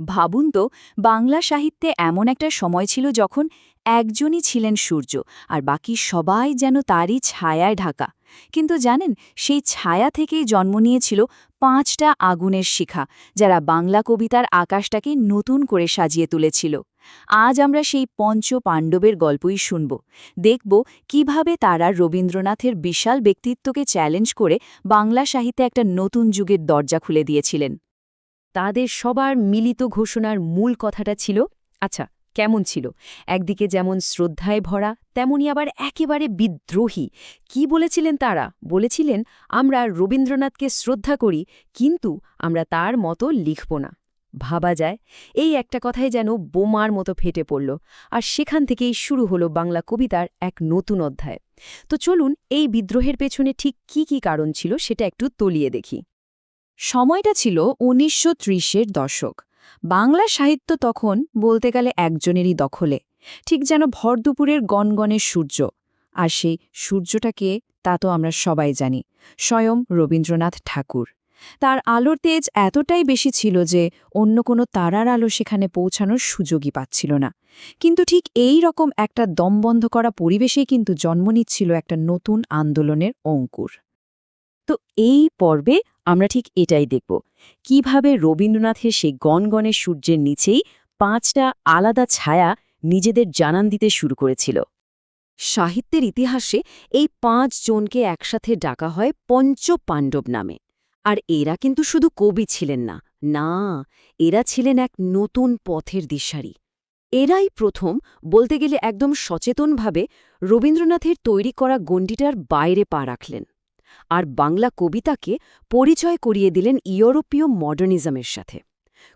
ভাবুন তো, বাংলা সাহিত্যে এমন একটা সময় ছিল যখন একজনই ছিলেন সূর্য আর বাকি সবাই যেন তারই ছায়ায় ঢাকা। কিন্তু জানেন, সেই ছায়া থেকেই জন্ম নিয়েছিল পাঁচটা আগুনের শিখা, যারা বাংলা কবিতার আকাশটাকে নতুন করে সাজিয়ে তুলেছিল। আজ আমরা সেই পঞ্চ পাণ্ডবের গল্পই শুনব। দেখব কীভাবে তারা রবীন্দ্রনাথের বিশাল ব্যক্তিত্বকে চ্যালেঞ্জ করে বাংলা সাহিত্যে একটা নতুন যুগের দরজা খুলে দিয়েছিলেন। তাদের সবার মিলিত ঘোষণার মূল কথাটা ছিল আচ্ছা কেমন ছিল? একদিকে যেমন শ্রদ্ধায় ভরা, তেমনি আবার একেবারে বিদ্রোহী। কি বলেছিলেন তারা? বলেছিলেন, আমরা রবীন্দ্রনাথকে শ্রদ্ধা করি, কিন্তু আমরা তার মতো লিখব না। ভাবা যায়, এই একটা কথাই যেন বোমার মতো ফেটে পড়ল, আর সেখান থেকেই শুরু হলো বাংলা কবিতার এক নতুন অধ্যায়। তো চলুন, এই বিদ্রোহের পেছনে ঠিক কি কি কারণ ছিল সেটা একটু তলিয়ে দেখি। সময়টা ছিল উনিশশো ত্রিশের দশক। বাংলা সাহিত্য তখন বলতে গেলে একজনেরই দখলে। ঠিক যেন ভর দুপুরের সূর্য। আর সেই সূর্যটাকে তা তো আমরা সবাই জানি, স্বয়ং রবীন্দ্রনাথ ঠাকুর। তার আলোর তেজ এতটাই বেশি ছিল যে অন্য কোনো তারার আলো সেখানে পৌঁছানোর সুযোগই পাচ্ছিল না। কিন্তু ঠিক এই রকম একটা দমবন্ধ করা পরিবেশেই কিন্তু জন্ম নিচ্ছিল একটা নতুন আন্দোলনের অঙ্কুর। তো এই পর্বে আমরা ঠিক এটাই দেখব। কীভাবে রবীন্দ্রনাথের সেই গনগনের সূর্যের নিচেই পাঁচটা আলাদা ছায়া নিজেদের জানান দিতে শুরু করেছিল। সাহিত্যের ইতিহাসে এই পাঁচ জনকে একসাথে ডাকা হয় পঞ্চ পাণ্ডব নামে। আর এরা কিন্তু শুধু কবি ছিলেন না না, এরা ছিলেন এক নতুন পথের দিশারি। এরাই প্রথম বলতে গেলে একদম সচেতনভাবে রবীন্দ্রনাথের তৈরি করা গণ্ডিটার বাইরে পা রাখলেন। আর বাংলা কবিতাকে পরিচয় করিয়ে দিলেন ইউরোপীয় মডার্নিজমের সাথে।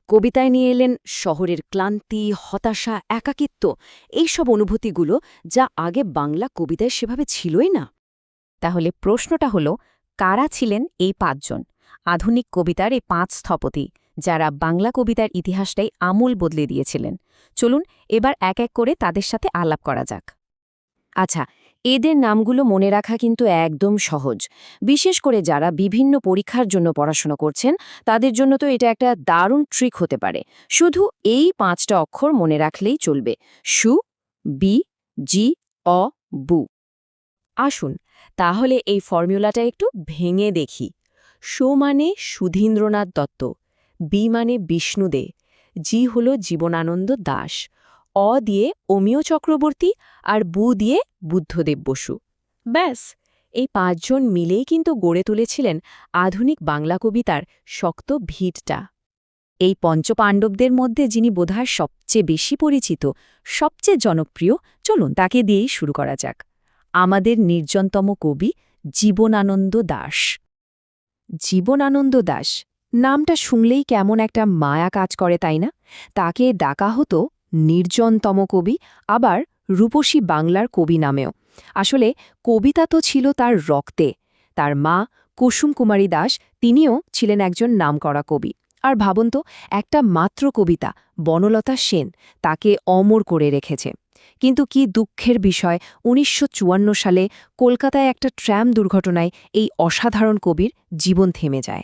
কবিতায় নিয়ে এলেন শহরের ক্লান্তি, হতাশা, একাকিত্ব, এইসব অনুভূতিগুলো যা আগে বাংলা কবিতায় সেভাবে ছিলই না। তাহলে প্রশ্নটা হল, কারা ছিলেন এই পাঁচজন? আধুনিক কবিতার এই পাঁচ স্থপতি, যারা বাংলা কবিতার ইতিহাসটাই আমূল বদলে দিয়েছিলেন। চলুন এবার এক এক করে তাদের সাথে আলাপ করা যাক। আচ্ছা এদের নামগুলো মনে রাখা কিন্তু একদম সহজ। বিশেষ করে যারা বিভিন্ন পরীক্ষার জন্য পড়াশোনা করছেন, তাদের জন্য তো এটা একটা দারুণ ট্রিক হতে পারে। শুধু এই পাঁচটা অক্ষর মনে রাখলেই চলবে। সু, বি, জি, অ, বু। আসুন, তাহলে এই ফর্মুলাটা একটু ভেঙে দেখি। সো মানে সুধীন্দ্রনাথ দত্ত, বি মানে বিষ্ণুদে, জি হল জীবনানন্দ দাস। অ দিয়ে অমিয় চক্রবর্তী আর বু দিয়ে বুদ্ধদেব বসু। ব্যাস, এই পাঁচজন মিলেই কিন্তু গড়ে তুলেছিলেন আধুনিক বাংলা কবিতার শক্ত ভিটটা। এই পঞ্চপাণ্ডবদের মধ্যে যিনি বোধহয় সবচেয়ে বেশি পরিচিত, সবচেয়ে জনপ্রিয়, চলুন তাকে দিয়েই শুরু করা যাক। আমাদের নির্জনতম কবি জীবনানন্দ দাস। জীবনানন্দ দাস, নামটা শুনলেই কেমন একটা মায়া কাজ করে, তাই না? তাকে ডাকা হতো নির্জনতম কবি, আবার রূপসী বাংলার কবি নামেও। আসলে কবিতা তো ছিল তার রক্তে। তার মা কুসুম কুমারী দাস, তিনিও ছিলেন একজন নামকরা কবি। আর ভাবুন তো, একটা মাত্র কবিতা, বনলতা সেন, তাকে অমর করে রেখেছে। কিন্তু কি দুঃখের বিষয়, উনিশশো চুয়ান্ন সালে কলকাতায় একটা ট্র্যাম দুর্ঘটনায় এই অসাধারণ কবির জীবন থেমে যায়।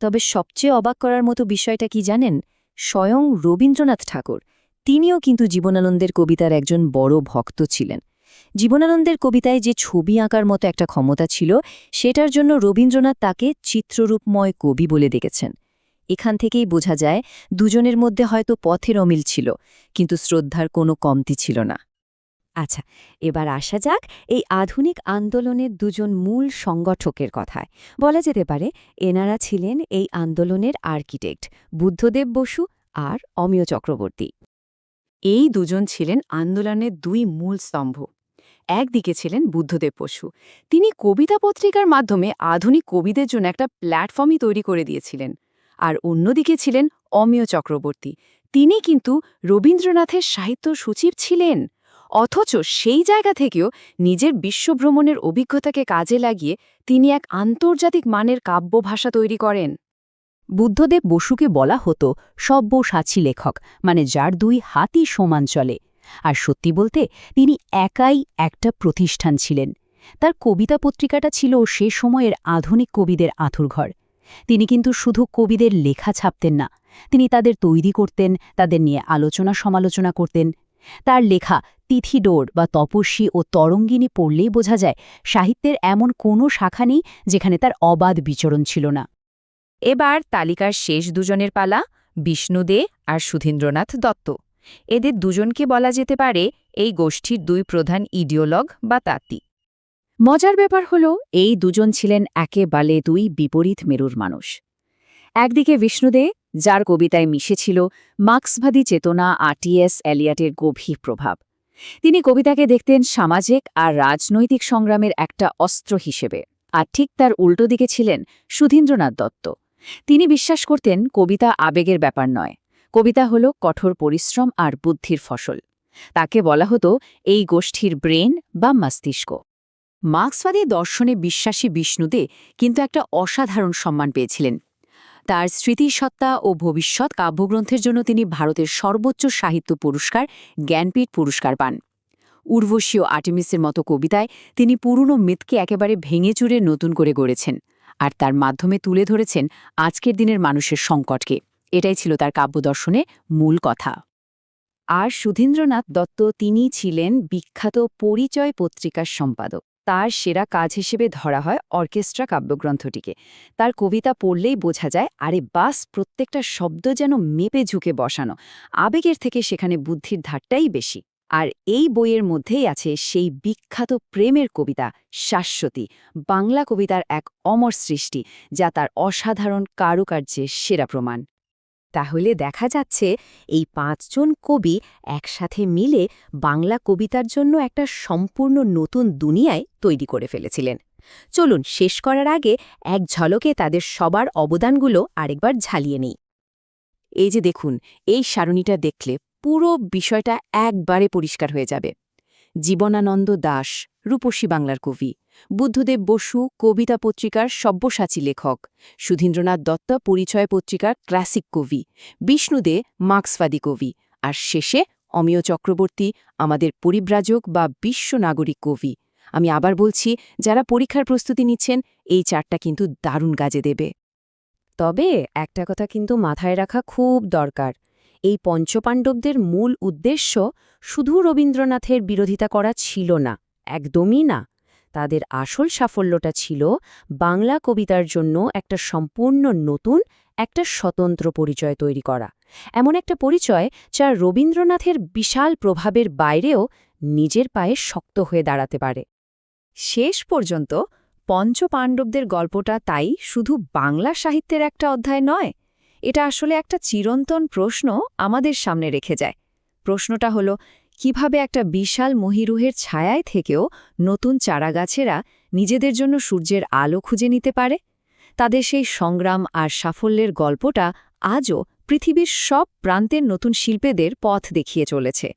তবে সবচেয়ে অবাক করার মতো বিষয়টা কি জানেন? স্বয়ং রবীন্দ্রনাথ ঠাকুর। তিনিও কিন্তু জীবনানন্দের কবিতার একজন বড় ভক্ত ছিলেন। জীবনানন্দের কবিতায় যে ছবি আঁকার মতো একটা ক্ষমতা ছিল, সেটার জন্য রবীন্দ্রনাথ তাকে চিত্ররূপময় কবি বলে দেখেছেন এখান থেকেই বোঝা যায়, দুজনের মধ্যে হয়তো পথের অমিল ছিল, কিন্তু শ্রদ্ধার কোনো কমতি ছিল না। আচ্ছা এবার আসা যাক এই আধুনিক আন্দোলনের দুজন মূল সংগঠকের কথায়। বলা যেতে পারে, এনারা ছিলেন এই আন্দোলনের আর্কিটেক্ট, বুদ্ধদেব বসু আর অমিয় চক্রবর্তী। এই দুজন ছিলেন আন্দোলনের দুই মূল স্তম্ভ। একদিকে ছিলেন বুদ্ধদেব বসু। তিনি কবিতা পত্রিকার মাধ্যমে আধুনিক কবিদের জন্য একটা প্ল্যাটফর্মই তৈরি করে দিয়েছিলেন। আর অন্যদিকে ছিলেন অমিয় চক্রবর্তী। তিনি কিন্তু রবীন্দ্রনাথের সাহিত্য সচিব ছিলেন। অথচ সেই জায়গা থেকেও নিজের বিশ্বভ্রমণের অভিজ্ঞতাকে কাজে লাগিয়ে তিনি এক আন্তর্জাতিক মানের কাব্য ভাষা তৈরি করেন। বুদ্ধদেব বসুকে বলা হতো সব্যসাচী লেখক মানে যার দুই হাতই সমান চলে। আর সত্যি বলতে, তিনি একাই একটা প্রতিষ্ঠান ছিলেন। তার কবিতা পত্রিকাটা ছিল সে সময়ের আধুনিক কবিদের আঁথুরঘর। তিনি কিন্তু শুধু কবিদের লেখা ছাপতেন না, তিনি তাদের তৈরি করতেন, তাদের নিয়ে আলোচনা সমালোচনা করতেন। তার লেখা তিথি ডোর বা তপস্বী ও তরঙ্গিনী পড়লেই বোঝা যায়, সাহিত্যের এমন কোনো শাখা নেই যেখানে তার অবাধ বিচরণ ছিল না। এবার তালিকার শেষ দুজনের পালা বিষ্ণু দে আর সুধীন্দ্রনাথ দত্ত। এদের দুজনকে বলা যেতে পারে এই গোষ্ঠীর দুই প্রধান ইডিওলগ বা তাঁতি মজার ব্যাপার হল, এই দুজন ছিলেন একেবারে দুই বিপরীত মেরুর মানুষ। একদিকে বিষ্ণুদে যার কবিতায় মিশেছিল মার্ক্সবাদী চেতনা আরটিএস এলিয়াটের গভীর প্রভাব। তিনি কবিতাকে দেখতেন সামাজিক আর রাজনৈতিক সংগ্রামের একটা অস্ত্র হিসেবে, আর ঠিক তার উল্টো দিকে ছিলেন সুধীন্দ্রনাথ দত্ত। তিনি বিশ্বাস করতেন কবিতা আবেগের ব্যাপার নয়। কবিতা হল কঠোর পরিশ্রম আর বুদ্ধির ফসল। তাকে বলা হতো এই গোষ্ঠীর ব্রেন বা মস্তিষ্ক। মার্ক্সবাদী দর্শনে বিশ্বাসী বিষ্ণুদে কিন্তু একটা অসাধারণ সম্মান পেয়েছিলেন। তার স্মৃতিসত্তা ও ভবিষ্যৎ কাব্যগ্রন্থের জন্য তিনি ভারতের সর্বোচ্চ সাহিত্য পুরস্কার, জ্ঞানপীঠ পুরস্কার পান। উর্বশী ও আর্টেমিসের মতো কবিতায় তিনি পুরনো মিথকে একেবারে ভেঙে চুরে নতুন করে গড়েছেন। আর তার মাধ্যমে তুলে ধরেছেন আজকের দিনের মানুষের সংকটকে। এটাই ছিল তার কাব্যদর্শনে মূল কথা। আর সুধীন্দ্রনাথ দত্ত তিনি ছিলেন বিখ্যাত পরিচয় পত্রিকার সম্পাদক। তার সেরা কাজ হিসেবে ধরা হয় অর্কেস্ট্রা কাব্যগ্রন্থটিকে। তার কবিতা পড়লেই বোঝা যায়, আরে বাস, প্রত্যেকটা শব্দ যেন মেপে ঝুঁকে বসানো। আবেগের থেকে সেখানে বুদ্ধির ধারটাই বেশি। আর এই বইয়ের মধ্যেই আছে সেই বিখ্যাত প্রেমের কবিতা শাশ্বতী, বাংলা কবিতার এক অমর সৃষ্টি, যা তার অসাধারণ কারুকার্যের সেরা প্রমাণ। তাহলে দেখা যাচ্ছে এই পাঁচজন কবি একসাথে মিলে বাংলা কবিতার জন্য একটা সম্পূর্ণ নতুন দুনিয়ায় তৈরি করে ফেলেছিলেন। চলুন শেষ করার আগে এক ঝলকে তাদের সবার অবদানগুলো আরেকবার ঝালিয়ে নেই। এই যে দেখুন, এই সারণীটা দেখলে পুরো বিষয়টা একবারে পরিষ্কার হয়ে যাবে। জীবনানন্দ দাস, রূপসী বাংলার কবি, বুদ্ধদেব বসু, কবিতা পত্রিকার সব্যসাচী লেখক, সুধীন্দ্রনাথ দত্ত, পরিচয় পত্রিকার ক্লাসিক কবি, বিষ্ণুদে মার্ক্সবাদী কবি, আর শেষে অমিয় চক্রবর্তী, আমাদের পরিব্রাজক বা বিশ্ব নাগরিক কবি। আমি আবার বলছি, যারা পরীক্ষার প্রস্তুতি নিচ্ছেন, এই চারটা কিন্তু দারুণ কাজে দেবে। তবে একটা কথা কিন্তু মাথায় রাখা খুব দরকার। এই পঞ্চপাণ্ডবদের মূল উদ্দেশ্য শুধু রবীন্দ্রনাথের বিরোধিতা করা ছিল না, একদমই না। তাদের আসল সাফল্যটা ছিল বাংলা কবিতার জন্য একটা সম্পূর্ণ নতুন, একটা স্বতন্ত্র পরিচয় তৈরি করা। এমন একটা পরিচয় যা রবীন্দ্রনাথের বিশাল প্রভাবের বাইরেও নিজের পায়ে শক্ত হয়ে দাঁড়াতে পারে। শেষ পর্যন্ত পঞ্চপাণ্ডবদের গল্পটা তাই শুধু বাংলা সাহিত্যের একটা অধ্যায় নয় এটা আসলে একটা চিরন্তন প্রশ্ন আমাদের সামনে রেখে যায়। প্রশ্নটা হলো, কীভাবে একটা বিশাল মহিরুহের ছায়ায় থেকেও নতুন চারাগাছেরা নিজেদের জন্য সূর্যের আলো খুঁজে নিতে পারে? তাদের সেই সংগ্রাম আর সাফল্যের গল্পটা আজও পৃথিবীর সব প্রান্তের নতুন শিল্পেদের পথ দেখিয়ে চলেছে।